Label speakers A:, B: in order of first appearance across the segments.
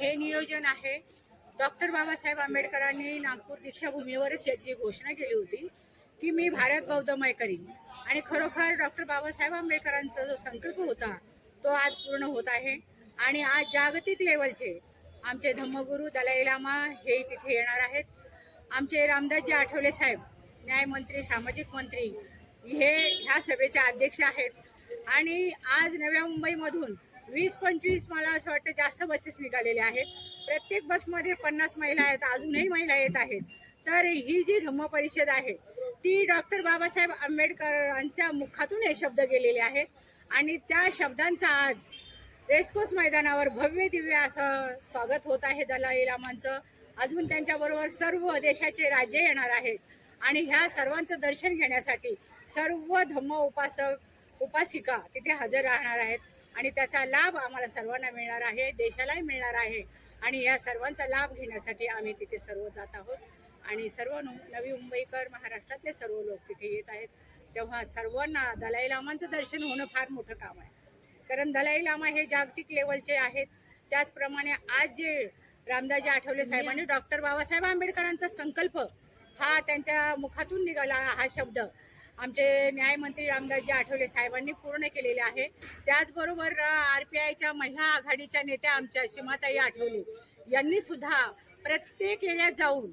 A: हे नियोजन आहे. डॉक्टर बाबासाहेब आंबेडकरांनी नागपूर दीक्षाभूमीवरच याची घोषणा केली होती की मी भारत बौद्धमय करीन. आणि खरोखर डॉक्टर बाबासाहेब आंबेडकरांचा जो संकल्प होता तो आज पूर्ण होत आहे. आणि आज जागतिक लेवलचे आमचे धम्मगुरू दलाई लामा हे तिथे येणार आहेत. आमचे रामदासजी आठवले साहेब न्यायमंत्री सामाजिक मंत्री हे ह्या सभेचे अध्यक्ष आहेत. आणि आज नव्या मुंबईमधून वीस पंचवीस मला असं वाटतं जास्त बसेस निघालेल्या आहेत. प्रत्येक बसमध्ये पन्नास महिला आहेत अजूनही महिला येत आहेत. तर ही जी धम्म परिषद आहे ती डॉक्टर बाबासाहेब आंबेडकरांच्या मुखातून हे शब्द गेलेले आहेत. आणि त्या शब्दांचा आज रेसकोर्स मैदानावर भव्य दिव्य असं स्वागत होत आहे दलाई लामांचं अजून त्यांच्याबरोबर सर्व देशाचे राज्य येणार आहेत. आणि ह्या सर्वांचं दर्शन घेण्यासाठी सर्व धम्म उपासक उपासिका तिथे हजर राहणार आहेत आणि त्याचा लाभ आम्हाला सर्वांना मिळणार आहे देशालाही मिळणार आहे. आणि या सर्वांचा लाभ घेण्यासाठी आम्ही तिथे सर्व जात आहोत. आणि सर्व नु- नवी मुंबईकर महाराष्ट्रातले सर्व लोक तिथे येत आहेत. तेव्हा सर्वांना दलाई लामांचं दर्शन होणं फार मोठं काम आहे. कारण दलाई लामा हे जागतिक लेवलचे आहेत. त्याचप्रमाणे आज जे रामदासजी आठवले साहेबांनी डॉक्टर बाबासाहेब आंबेडकरांचा संकल्प हा त्यांच्या मुखातून निघाला हा शब्द. आमचे न्यायमंत्री रामदासजी आठवले साहेबांनी पूर्ण केलेले आहे. त्याचबरोबर आर पी आयच्या महिला आघाडीच्या नेत्या आमच्या सीमाताई आठवले यांनी सुद्धा प्रत्येक एरियात जाऊन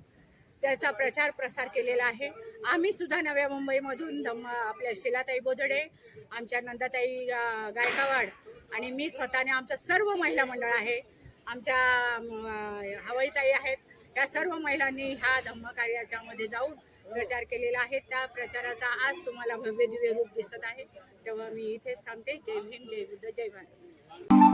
A: त्याचा प्रचार प्रसार केलेला आहे. आम्ही सुद्धा नव्या मुंबईमधून धम्म आपल्या शिलाताई बोदडे आमच्या नंदाताई गायकावाड आणि मी स्वतःने आमचं सर्व महिला मंडळ आहे. आमच्या हवाईताई आहेत. या सर्व महिलांनी ह्या धम्म जाऊन प्रचार केलेला आहे. त्या प्रचाराचा आज तुम्हाला भव्य दिव्य रूप दिसत आहे. तेव्हा मी इथेच थांबते. जय भीम जय बुद्ध जय भारत.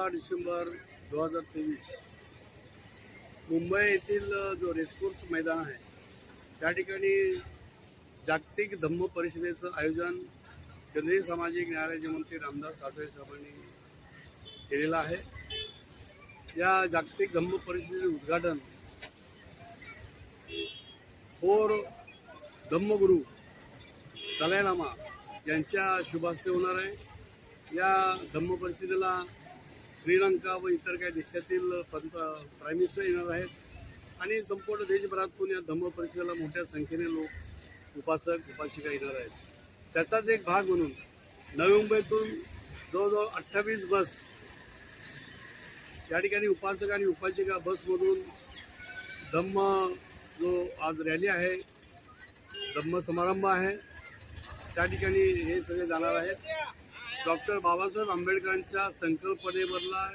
B: सोळा डिसेंबर दोन हजार तेवीस. मुंबई येथील जो रेसकोर्स मैदान आहे त्या ठिकाणी जागतिक धम्म परिषदेचं आयोजन केंद्रीय सामाजिक न्यायालयाचे मंत्री रामदास आठवले साहेबांनी केलेलं आहे. या जागतिक धम्म परिषदेचे उद्घाटन थोर धम्मगुरू दलाई लामा यांच्या शुभास्ते होणार आहे. या धम्म परिषदेला श्रीलंका व इतर काही देशातील पंत प्राईम मिनिस्टर येणार आहेत. आणि संपूर्ण देशभरातून या धम्म परिषदेला मोठ्या संख्येने लोक उपासक उपासिका येणार आहेत. त्याचाच एक भाग म्हणून नवी मुंबईतून जवळजवळ अठ्ठावीस बस या ठिकाणी उपासक आणि उपासिका बसमधून धम्म जो आज रॅली आहे धम्म समारंभ आहे त्या ठिकाणी हे सगळे जाणार आहेत. डॉक्टर बाबासाहेब आंबेडकरांच्या संकल्पनेमधला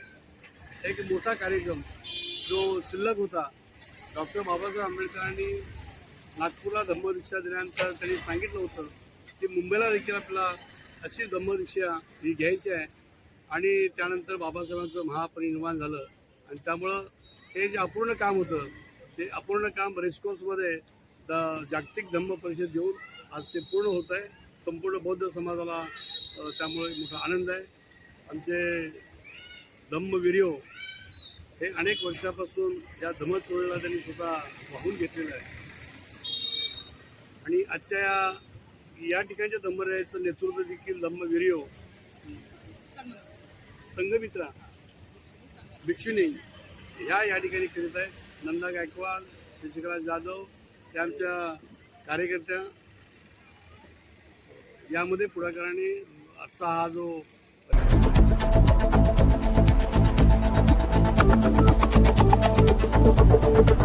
B: एक मोठा कार्यक्रम जो शिल्लक होता डॉक्टर बाबासाहेब आंबेडकरांनी नागपूरला धम्मदीक्षा दिल्यानंतर त्यांनी सांगितलं होतं की मुंबईला देखील आपल्याला अशी धम्मदीक्षा ही घ्यायची आहे. आणि त्यानंतर बाबासाहेबांचं महापरिनिर्माण झालं. आणि त्यामुळं हे जे अपूर्ण काम होतं ते अपूर्ण काम रेसकोर्समध्ये द जागतिक धम्म परिषद घेऊन आज ते पूर्ण होत आहे. संपूर्ण बौद्ध समाजाला त्यामुळे मोठा आनंद आहे. आमचे धम्मवीर्यो हे अनेक वर्षापासून या धम्मचोळीला त्यांनी स्वतः वाहून घेतलेलं आहे. आणि आजच्या या या ठिकाणच्या धम्मरायाचं नेतृत्व देखील धम्मवीर्यो संघमित्रा भिक्षुनी ह्या या ठिकाणी करीत आहेत. नंदा गायकवाड शशिकला जाधव त्या आमच्या कार्यकर्त्या. यामध्ये पुढाकाराने आजचा हा जो Thank you.